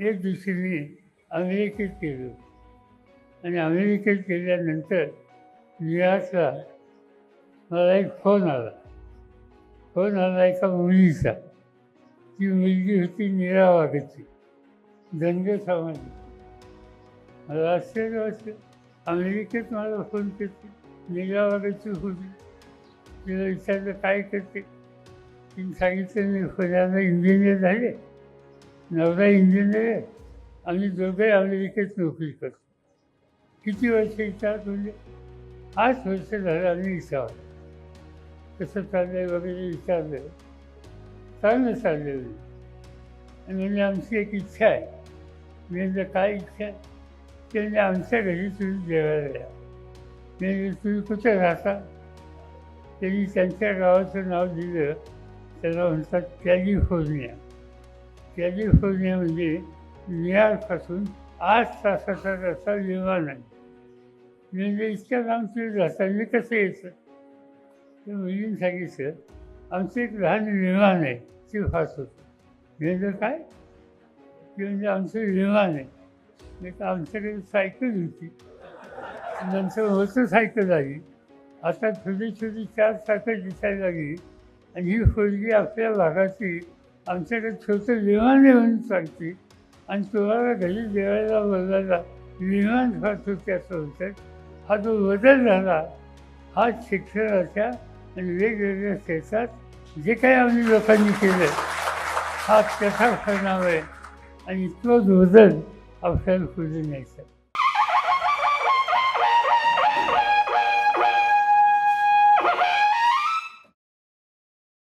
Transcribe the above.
एक दिवशी मी अमेरिकेत गेलो. आणि अमेरिकेत गेल्यानंतर न्यूयॉर्कला मला एक फोन आला. फोन आला एका मुलीचा. ती मुलगी होती नीरा वाघची धनगर समाज मला आश्चर्य वाटलं. अमेरिकेत मला फोन करते. नीरा होती. तिला विचारलं काय करते? तिने सांगितलं मी पुण्याला इंजिनियर झाले. नवरा इंजिनियर आहे. आम्ही दोघे अमेरिकेत नोकरी करतो. किती वर्ष विचारत म्हणजे? आठ वर्ष झालं आम्ही विचारलं कसं चाललंय वगैरे विचारलं. चांगलं चाललंय म्हणजे. आणि म्हणजे आमची एक इच्छा आहे. मी काय इच्छा आहे? ते म्हणजे आमच्या घरी तुम्ही जेवायला या. मी तुम्ही कुठे राहता? त्यांनी त्यांच्या गावाचं नाव दिलं. त्याला म्हणतात कॅलिफोर्निया कॅलिफोर्निया म्हणजे न्यूयॉर्कपासून आठ तासाचा रस्ता विमान आहे. म्हणजे इतक्या लांब तुम्ही राहता मी कसं यायचं? त्या मुलीने सांगितलं आमचं एक लहान विमान आहे ते फास होतं. म्हणजे काय? ते म्हणजे आमचं विमान आहे. मी तर आमच्याकडे सायकल होती. नंतर होतं सायकल आली. आता छोटी छोटी चार सायकल दिसायला लागली. आणि ही फौजी आपल्या भागाची आमच्याकडे छोटं विमान येऊन चालते. आणि तुम्हाला घरी देवायला बोलायला विमान खात होते असं होतं हा जो बदल झाला हा शिक्षणाच्या आणि वेगवेगळ्या क्षेत्रात जे काही आम्ही लोकांनी केलं हा त्याचा परिणाम आहे. आणि तोच बदल आपल्याला पुढे न्यायचा